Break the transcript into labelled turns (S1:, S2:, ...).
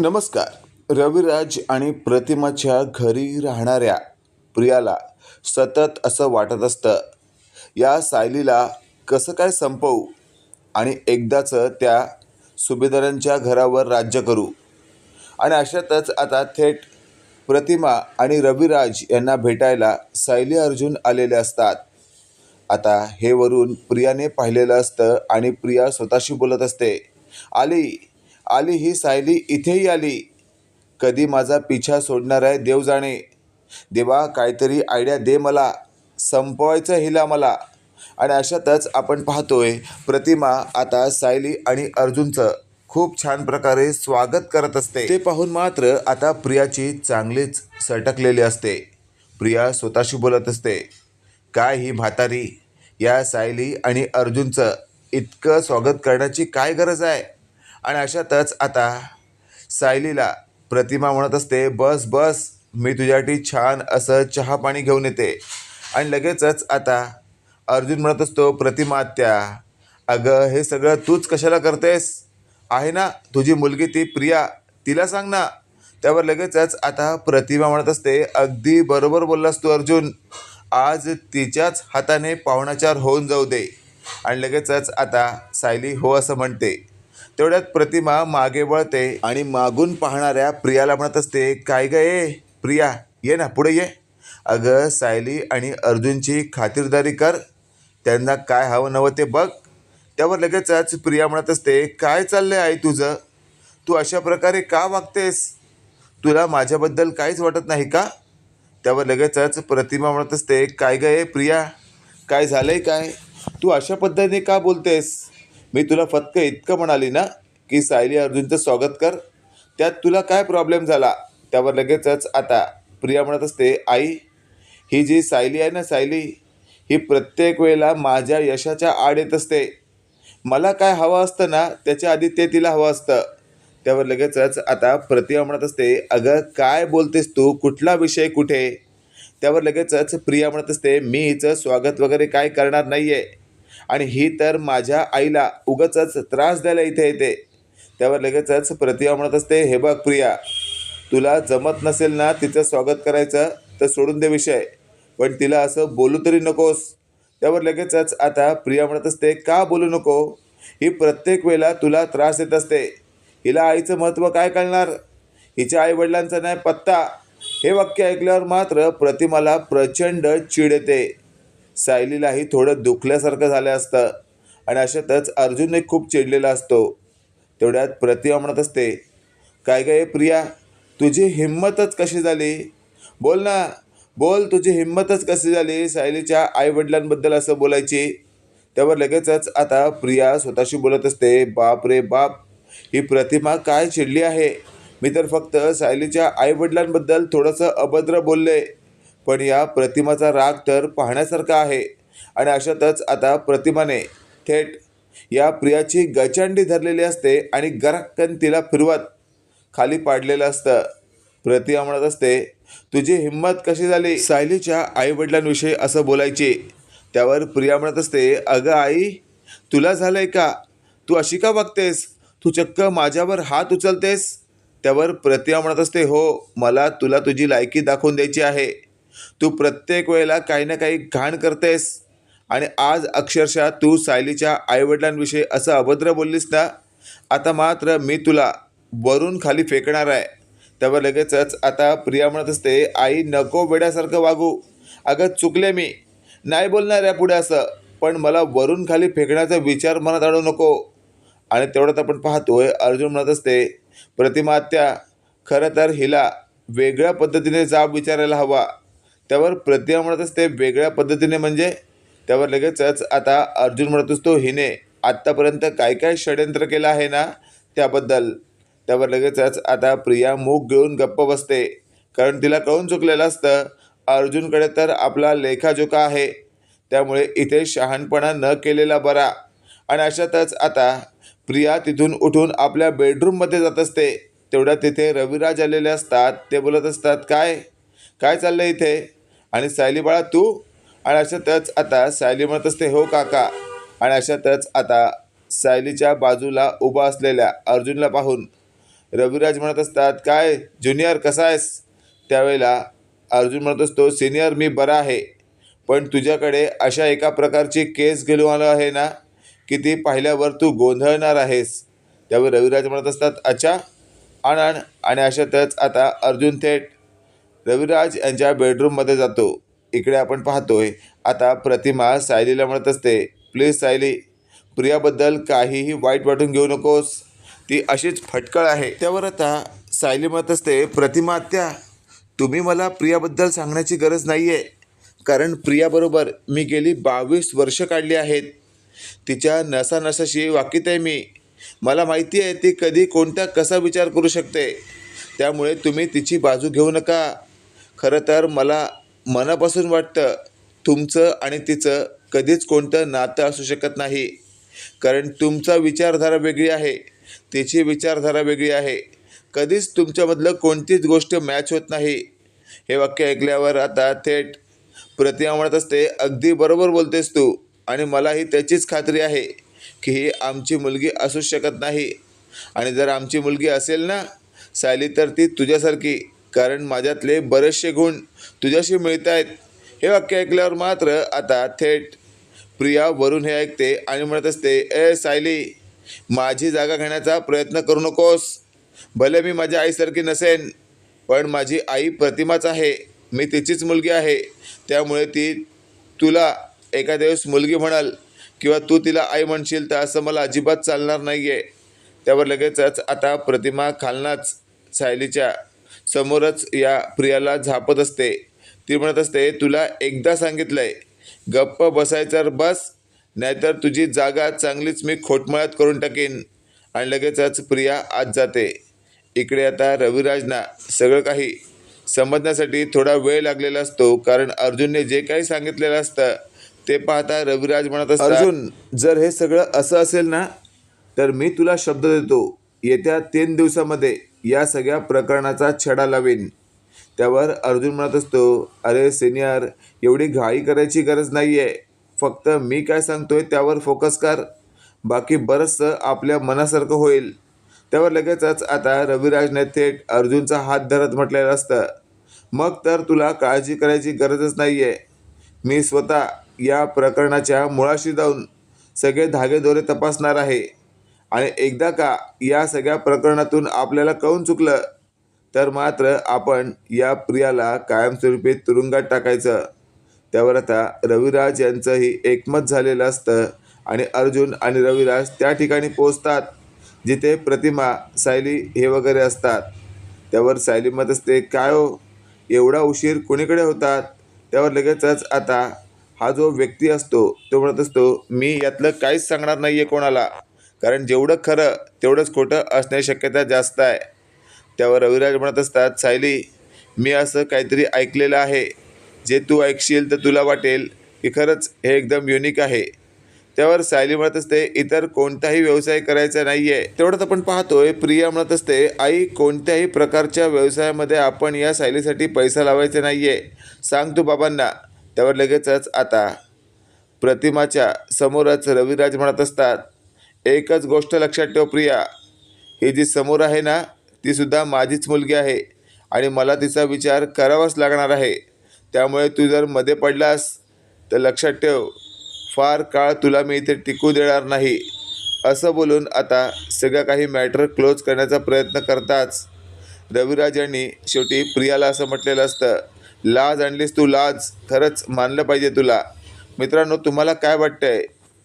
S1: नमस्कार. रविराज आणि प्रतिमाच्या घरी राहणाऱ्या प्रियाला सतत असं वाटत असतं. या सायलीला कसं काय संपवू आणि एकदाचं त्या सुभेदारांच्या घरावर राज्य करू? आणि अशातच आता थेट प्रतिमा आणि रविराज यांना भेटायला सायली अर्जुन आलेले असतात. आता हे वरून प्रियाने पाहिलेलं असतं आणि प्रिया स्वतःशी बोलत असते. आली! आली ही सायली इथेही आली. कधी माझा पिछा सोडणार आहे देव जाणे. देवा काहीतरी आयडिया दे मला. संपवायचं हिला मला. आणि अशातच आपण पाहतोय प्रतिमा आता सायली आणि अर्जुनचं खूप छान प्रकारे स्वागत करत असते. ते पाहून मात्र आता प्रियाची चांगलीच सटकलेली असते. प्रिया स्वतःशी बोलत असते काय ही म्हातारी? या सायली आणि अर्जुनचं इतकं स्वागत करण्याची काय गरज आहे? आणि अशातच आता सायलीला प्रतिमा म्हणत असते बस बस मी तुझ्यासाठी छान असं चहा पाणी घेऊन येते. आणि लगेचच आता अर्जुन म्हणत असतो प्रतिमा आत्या अगं हे सगळं तूच कशाला करतेस? आहे ना तुझी मुलगी ती प्रिया तिला सांग ना. त्यावर लगेचच आता प्रतिमा म्हणत असते अगदी बरोबर बोललास तू अर्जुन. आज तिच्याच हाताने पाहुणाचार होऊन जाऊ दे. आणि लगेचच आता सायली हो असं म्हणते. तेवढ्यात प्रतिमा मागे वळते आणि मागून पाहणाऱ्या प्रियाला म्हणत असते काय ग ये प्रिया ये ना पुढे ये. अगं सायली आणि अर्जुनची खातिरदारी कर. त्यांना काय हवं नवं ते बघ. त्यावर लगेचच प्रिया म्हणत असते काय चाललंय आई तुझं? तू अशा प्रकारे का वागतेस? तुला माझ्याबद्दल काहीच वाटत नाही का? त्यावर लगेचच प्रतिमा म्हणत असते काय गं ए प्रिया? काय झालंय काय? तू अशा पद्धतीने का बोलतेस? मी तुला फक्त इतकं म्हणाली ना की सायली अर्जुनचं स्वागत कर. त्यात तुला काय प्रॉब्लेम झाला? त्यावर लगेचच आता प्रिया म्हणत असते आई ही जी सायली आहे ना सायली ही प्रत्येक वेळेला माझ्या यशाच्या आड येत असते. मला काय हवं असतं ना त्याच्या आधी ते तिला हवं असतं. त्यावर लगेचच आता प्रतिभा म्हणत असते अगं काय बोलतेस तू? कुठला विषय कुठे? त्यावर लगेचच प्रिया म्हणत असते मी हिचं स्वागत वगैरे काय करणार नाही आहे आणि ही तर माझ्या आईला उगचच त्रास द्यायला इथे येते. त्यावर लगेचच प्रतिमा म्हणत असते हे बघ प्रिया तुला जमत नसेल ना तिचं स्वागत करायचं तर सोडून दे विषय. पण तिला असं बोलू तरी नकोस. त्यावर लगेचच आता प्रिया म्हणत असते का बोलू नको? ही प्रत्येक वेळेला तुला त्रास देत असते. हिला आईचं महत्त्व काय कळणार? हिच्या आईवडिलांचा नाही पत्ता. हे वाक्य ऐकल्यावर मात्र प्रतिमाला प्रचंड चिड येते. सायलीलाही थोडं दुखल्यासारखं झालं असतं. आणि अशातच अर्जुनही खूप चिडलेला असतो. तेवढ्यात प्रतिमा म्हणत असते काय काय प्रिया तुझी हिंमतच कशी झाली? बोल ना बोल तुझी हिंमतच कशी झाली सायलीच्या आईवडिलांबद्दल असं बोलायची? त्यावर लगेचच आता प्रिया स्वतःशी बोलत असते बाप रे बाप ही प्रतिमा काय चिडली आहे? मी तर फक्त सायलीच्या आईवडिलांबद्दल थोडंसं अभद्र बोलले. पण या प्रतिमाचा राग तर पाहण्यासारखा आहे. आणि अशातच आता प्रतिमाने थेट या प्रियाची गचांडी धरलेली असते आणि गरक्कन तिला फिरवत खाली पाडलेलं असतं. प्रतिमा म्हणत असते तुझी हिंमत कशी झाली? सायलीच्या आईवडिलांविषयी असं बोलायची. त्यावर प्रिया म्हणत असते अगं आई तुला झालंय का? तू अशी का वागतेस? तू चक्क माझ्यावर हात उचलतेस? त्यावर प्रतिमा म्हणत असते हो मला तुला तुझी लायकी दाखवून द्यायची आहे. तू प्रत्येक वेळेला काही ना काही घाण करतेस. आणि आज अक्षरशः तू सायलीच्या आईवडिलांविषयी असं अभद्र बोललीस ना आता मात्र मी तुला वरून खाली फेकणार आहे. त्यावर लगेचच आता प्रिया म्हणत असते आई नको वेड्यासारखं वागू. अगं चुकले मी. नाही बोलणार आहे पुढे असं. पण मला वरून खाली फेकण्याचा विचार मनात आणू नको. आणि तेवढ्यात आपण पाहतोय अर्जुन म्हणत असते प्रतिमा आत्या खरं तर हिला वेगळ्या पद्धतीने जाब विचारायला हवा. त्यावर प्रतिमा म्हणत असते वेगळ्या पद्धतीने म्हणजे त्यावर लगेचच आता अर्जुन म्हणत असतो हिने आत्तापर्यंत काय काय षडयंत्र केलं आहे ना त्याबद्दल? त्यावर लगेचच आता प्रिया मूग घेऊन गप्प बसते. कारण तिला कळून चुकलेलं असतं अर्जुनकडे तर आपला लेखाजोखा आहे. त्यामुळे इथे शहाणपणा न केलेला बरा. आणि अशातच आता प्रिया तिथून उठून आपल्या बेडरूममध्ये जात असते. तेवढ्या तिथे रविराज आलेले असतात. ते बोलत असतात काय? काय चाललं इथे? आणि सायली बाळा तू आणि अशातच आता सायली म्हणत असते हो काका. आणि अशातच आता सायलीच्या बाजूला उभा असलेल्या अर्जुनला पाहून रविराज म्हणत असतात काय ज्युनियर कसा आहेस? त्यावेळेला अर्जुन म्हणत असतो सिनियर मी बरा आहे पण तुझ्याकडे अशा एका प्रकारची केस घेऊन आलो आहे ना की ती पाहिल्यावर तू गोंधळणार आहेस. त्यावेळी रविराज म्हणत असतात अच्छा. आण आण आणि अशातच आता अर्जुन थेट रविराज यांच्या बेडरूममध्ये जातो. इकडे आपण पाहतोय आता प्रतिमा सायलीला म्हणत असते प्लीज सायली प्रियाबद्दल काहीही वाईट वाटून घेऊ नकोस. ती अशीच फटकळ आहे. त्यावर आता सायली म्हणत असते प्रतिमा आत्या तुम्ही मला प्रियाबद्दल सांगण्याची गरज नाही आहे कारण प्रियाबरोबर मी गेली बावीस वर्ष काढली आहेत. तिच्या नसानसाशी वाकीत आहे मी. मला माहिती आहे ती कधी कोणता कसा विचार करू शकते. त्यामुळे तुम्ही तिची बाजू घेऊ नका. खरं तर मला मनापासून वाटतं तुमचं आणि तिचं कधीच कोणतं नातं असू शकत नाही. कारण तुमचा विचारधारा वेगळी आहे तिची विचारधारा वेगळी आहे. कधीच तुमच्यामधलं कोणतीच गोष्ट मॅच होत नाही. हे वाक्य ऐकल्यावर आता थेट प्रतिमा म्हणत असते अगदी बरोबर बोलतेस तू आणि मलाही त्याचीच खात्री आहे की ही आमची मुलगी असूच शकत नाही. आणि जर आमची मुलगी असेल ना सायली तर ती तुझ्यासारखी कारण माझ्यातले बरेचसे गुण तुझ्याशी मिळत आहेत हे वाक्य ऐकल्यावर मात्र आता थेट प्रिया वरून हे ऐकते आणि म्हणत असते ए सायली माझी जागा घेण्याचा प्रयत्न करू नकोस. भले मी माझ्या आईसारखी नसेन पण माझी आई प्रतिमाच आहे. मी तिचीच मुलगी आहे. त्यामुळे ती तुला एखाद्या दिवस मुलगी म्हणाल किंवा तू तिला आई म्हणशील तर असं मला अजिबात चालणार नाही आहे त्यावर लगेचच आता प्रतिमा खालनाच सायलीच्या समोरच या प्रियाला झापत असते. ती म्हणत असते तुला एकदा सांगितलं आहे गप्प बसायचं तर बस नाहीतर तुझी जागा चांगलीच मी खोटमळ्यात करून टाकीन. आणि लगेचच प्रिया आत जाते. इकडे आता रविराजना सगळं काही समजण्यासाठी थोडा वेळ लागलेला असतो कारण अर्जुनने जे काही सांगितलेलं असतं ते पाहता रविराज म्हणत असतात अर्जुन जर हे सगळं असं असेल ना तर मी तुला शब्द देतो. येत्या तीन दिवसामध्ये या सगळ्या प्रकरणाचा छडा लावेन. त्यावर अर्जुन म्हणत असतो अरे सिनियर एवढी घाई करायची गरज नाही आहे फक्त मी काय सांगतोय त्यावर फोकस कर. बाकी बरंचसं आपल्या मनासारखं होईल. त्यावर लगेचच आता रविराजने थेट अर्जुनचा हात धरत म्हटलेलं असतं मग तर तुला काळजी करायची गरजच नाही आहे मी स्वतः या प्रकरणाच्या मुळाशी जाऊन सगळे धागेदोरे तपासणार आहे. आणि एकदा का या सगळ्या प्रकरणातून आपल्याला कळून चुकलं? तर मात्र आपण या प्रियाला कायमस्वरूपी तुरुंगात टाकायचं. त्यावर आता रविराज यांचंही एकमत झालेलं असतं आणि अर्जुन आणि रविराज त्या ठिकाणी पोचतात जिथे प्रतिमा सायली हे वगैरे असतात. त्यावर सायली मत असते काय हो? एवढा उशीर कोणीकडे होतात? त्यावर लगेचच आता हा जो व्यक्ती असतो तो म्हणत असतो मी यातलं काहीच सांगणार नाही आहे कोणाला. कारण जेवढं खरं तेवढंच खोटं असण्याची शक्यता जास्त आहे. त्यावर रविराज म्हणत असतात सायली मी असं काहीतरी ऐकलेलं आहे. जे तू ऐकशील तर तुला वाटेल की खरंच हे एकदम युनिक आहे. त्यावर सायली म्हणत असते इतर कोणताही व्यवसाय करायचा नाही आहे तेवढंच आपण पाहतोय प्रिया म्हणत असते आई कोणत्याही प्रकारच्या व्यवसायामध्ये आपण या सायलीसाठी पैसा लावायचा नाही आहे सांग तू बाबांना. त्यावर लगेचच आता प्रतिमाच्या समोरच रविराज म्हणत असतात एकच गोष्ट लक्षात ठेव प्रिया. ही जी समोर आहे ना तीसुद्धा माझीच मुलगी आहे आणि मला तिचा विचार करावाच लागणार आहे. त्यामुळे तू जर मध्ये पडलास तर लक्षात ठेव फार काळ तुला मी इथे टिकू देणार नाही. असं बोलून आता सगळं काही मॅटर क्लोज करण्याचा प्रयत्न करताच रविराज यांनी शेवटी प्रियाला असं म्हटलेलं असतं लाज आणलीस तू लाज खरंच मानलं पाहिजे तुला. मित्रांनो तुम्हाला काय वाटतंय?